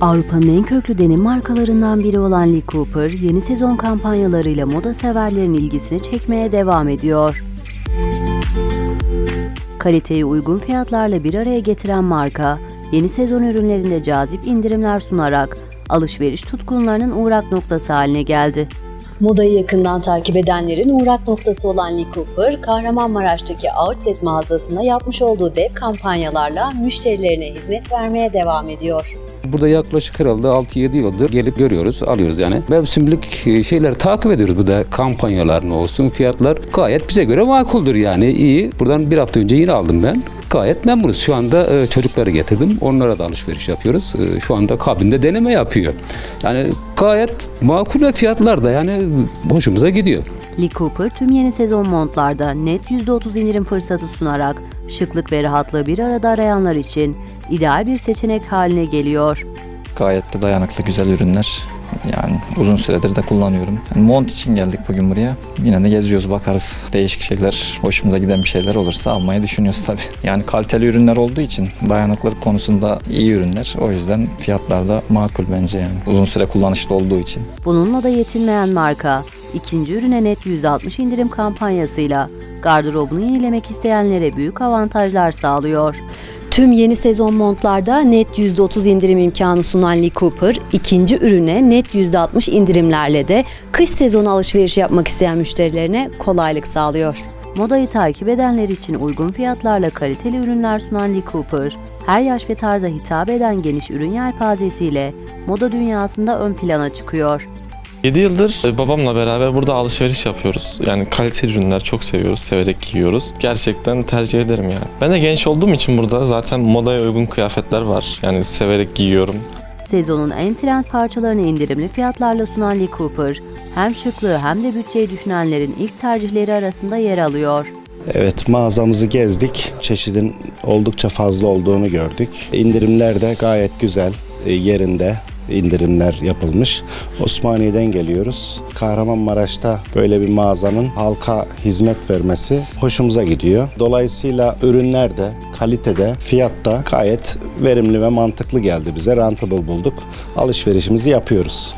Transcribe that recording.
Avrupa'nın en köklü denim markalarından biri olan Lee Cooper, yeni sezon kampanyalarıyla moda severlerin ilgisini çekmeye devam ediyor. Kaliteyi uygun fiyatlarla bir araya getiren marka, yeni sezon ürünlerinde cazip indirimler sunarak alışveriş tutkunlarının uğrak noktası haline geldi. Modayı yakından takip edenlerin uğrak noktası olan Lee Cooper, Kahramanmaraş'taki outlet mağazasında yapmış olduğu dev kampanyalarla müşterilerine hizmet vermeye devam ediyor. Burada yaklaşık herhalde 6-7 yıldır gelip görüyoruz, alıyoruz yani. Mevsimlik e, şeyleri takip ediyoruz. Bu da kampanyalar ne olsun, fiyatlar gayet bize göre makuldür yani iyi. Buradan bir hafta önce yine aldım ben. Gayet memnunuz. Şu anda e, çocukları getirdim. Onlara da alışveriş yapıyoruz. E, şu anda kabinde deneme yapıyor. Yani gayet makul ve fiyatlar da yani hoşumuza gidiyor. Lee Cooper tüm yeni sezon montlarda net %30 indirim fırsatı sunarak şıklık ve rahatlığı bir arada arayanlar için ideal bir seçenek haline geliyor. Gayet de dayanıklı güzel ürünler. Yani uzun süredir de kullanıyorum. Yani mont için geldik bugün buraya. Yine de geziyoruz bakarız. Değişik şeyler, hoşumuza giden bir şeyler olursa almayı düşünüyoruz tabii. Yani kaliteli ürünler olduğu için dayanıklılık konusunda iyi ürünler. O yüzden fiyatlar da makul bence yani. Uzun süre kullanışlı olduğu için. Bununla da yetinmeyen marka, ikinci ürüne net %60 indirim kampanyasıyla gardırobunu yenilemek isteyenlere büyük avantajlar sağlıyor. Tüm yeni sezon montlarda net %30 indirim imkanı sunan Lee Cooper, ikinci ürüne net %60 indirimlerle de kış sezonu alışverişi yapmak isteyen müşterilerine kolaylık sağlıyor. Modayı takip edenler için uygun fiyatlarla kaliteli ürünler sunan Lee Cooper, her yaş ve tarza hitap eden geniş ürün yelpazesiyle moda dünyasında ön plana çıkıyor. 7 yıldır e, babamla beraber burada alışveriş yapıyoruz. Yani kaliteli ürünler çok seviyoruz, severek giyiyoruz. Gerçekten tercih ederim yani. Ben de genç olduğum için burada zaten modaya uygun kıyafetler var. Yani severek giyiyorum. Sezonun en trend parçalarını indirimli fiyatlarla sunan Lee Cooper, hem şıklığı hem de bütçeyi düşünenlerin ilk tercihleri arasında yer alıyor. Evet mağazamızı gezdik. Çeşidin oldukça fazla olduğunu gördük. İndirimler de gayet güzel e, yerinde indirimler yapılmış. Osmaniye'den geliyoruz. Kahramanmaraş'ta böyle bir mağazanın halka hizmet vermesi hoşumuza gidiyor. Dolayısıyla ürünler de kalitede, fiyatta gayet verimli ve mantıklı geldi bize. Rentable bulduk. Alışverişimizi yapıyoruz.